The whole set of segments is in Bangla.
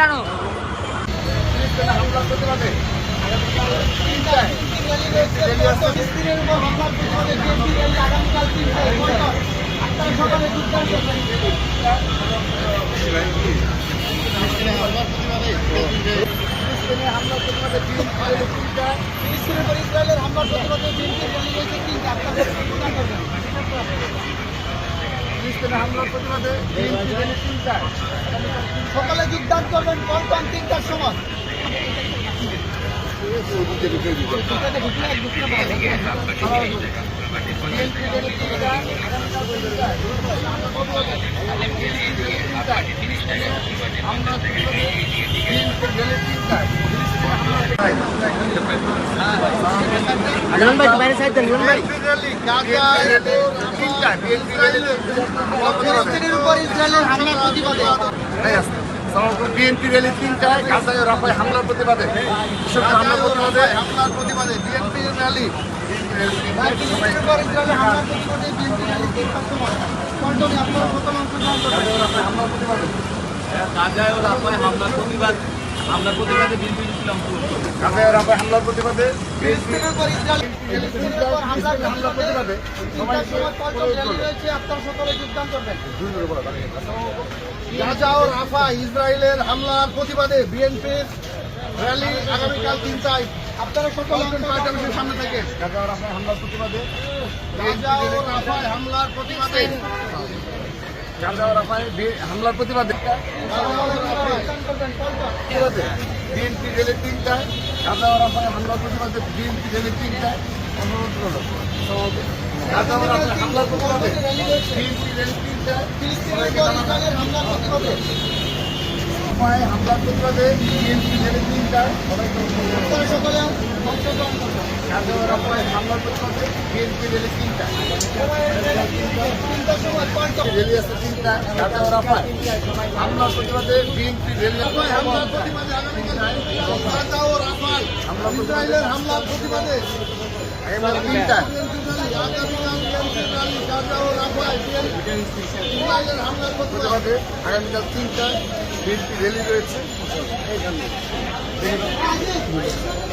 আনো তিনটায় ফিলিস্তিনের উপর ইসরায়েলের হামলার প্রতিবাদে বিএনপির র্যালি রয়েছে তিনটা করবেন ফিলিস্তিনে হামলার প্রতিবাদে সকালে যোগদান করবেন পল্টন তিনটার সময়। দুটাতে আনন্দ ভাই বাইরে সাইড দেন ভাই বিএনপি র্যালি তিনটায় গাজায় রাফায় হামলার প্রতিবাদে। হামলার প্রতিবাদে। হামলার প্রতিবাদে বিএনপি র্যালি। হামলার প্রতিবাদে ইসরায়েলের হামলার প্রতিবাদে বিএনপির র্যালি আগামীকাল তিনটায়। আপনারা সকলে সামনে থেকে। গাজা হামলার প্রতিবাদে। গাজা হামলার প্রতিবাদে। গাজা হামলার প্রতিবাদে। বিএনপি রেলে তিনটায় গাজা রাফায় হামলার প্রতিবাদে বিএনপি রেলে তিনটায় অনুরোধ করল গাজা ও রাফায় হামলার প্রতিবাদে বিএনপি তিনটায় ফিলিস্তিনের হামলার প্রতিবাদে বিএনপি রেলে তিনটায় সবাইকে অনুরোধ করল। আপনারা সকলে অংশগ্রহণ করবেন গাজা ও রাফায় হামলার প্রতিবাদে বিএনপি রেলে পল্টন রেলি আছে তিনটা গাজা ও রাফায় হামলার প্রতিবাদে বিএনপি রেলে হামলার প্রতিবাদে আগামীকাল গাজা ও রাফায় হামলার ইসরায়েলের হামলার প্রতিবাদে আগামীকাল তিনটায় তিনটায় বিএনপি রেলি রয়েছে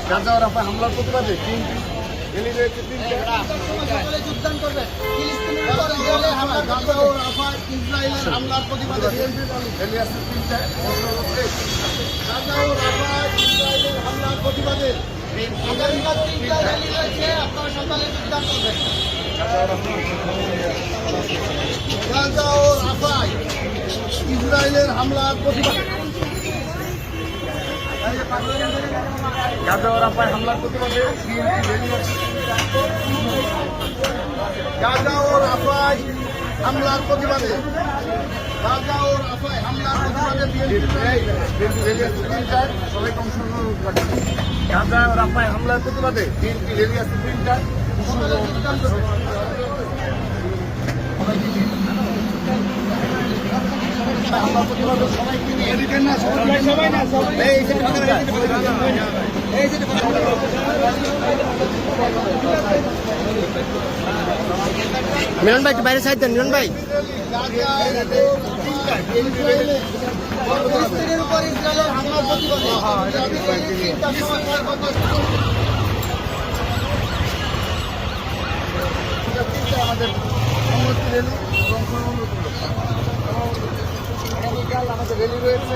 গাজা ও রাফায় হামলার প্রতিবাদে বিএনপি রেলি রয়েছে তিনটায় হামলার প্রতিবাদে রেলি আছে তিনটায় গাজা ও রাফায় ইসরায়েলের হামলার প্রতিবাদে আগামীকাল তিনটা। র্যালি রয়েছে সকালে যোগদান করবেন গাজা ও রাফায় ইসরায়েলের হামলার প্রতিবাদ গাজা ও রাফায় হামলার প্রতিবাদে গাজা ও রাফায় হামলার প্রতিবাদে। গাজা ও রাফায় হামলার প্রতিবাদে সবাইকে অংশগ্রহণ গাজা ও রাফায় হামলার প্রতিবাদে বিএনপি রেলি আছে তিনটায় হামলার প্রতিবাদে সবাইকে নিয়ে এদিকে না সবাই সবাই সবাই মিলন ভাই, একটু বাইরে সাইড দেন, মিলন ভাই। আমাদের অনুমতি এবং অনুমতি রেলি রয়েছে।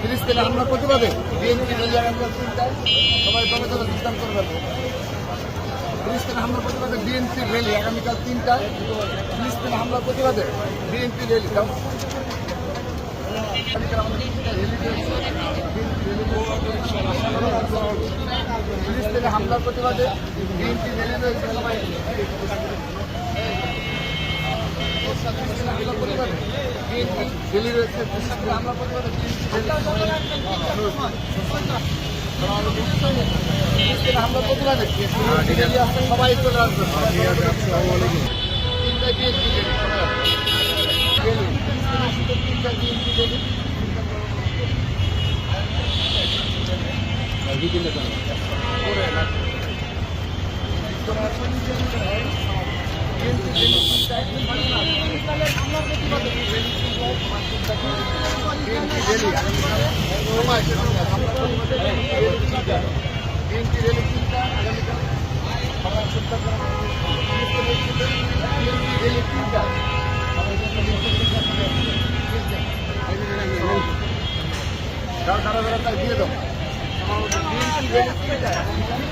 ফিলিস্তিনে হামলার প্রতিবাদে। বিএনপি রেলি আগামীকাল তিনটায় সবাই দলে দলে যোগদান করবেন ফিলিস্তিনে হামলার প্রতিবাদে বিএনপি রেলি আগামীকাল তিনটায়। ফিলিস্তিনে হামলার প্রতিবাদে বিএনপি রেলি ফিলিস্তিনে হামলার প্রতিবাদে বিএনপি রেলি রয়েছে। সবাই ফিলিস্তিনে হামলার প্রতিবাদে বিএনপি রেলি রয়েছে ফিলিস্তিনে হামলার প্রতিবাদে বিএনপি ফিলিস্তিনে হামলার প্রতিবাদে বিএনপি রেলি আসছে সবাই চলে আসবে তিনটায় বিএনপি রেলি রেলি দাঁড়া দাঁড়া দাঁড়া দিয়ে দাও আমার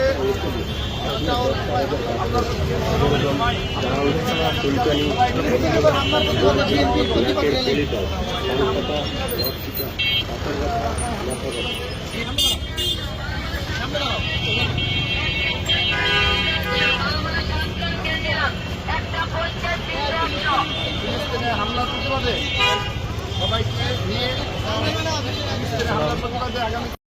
কলকাতা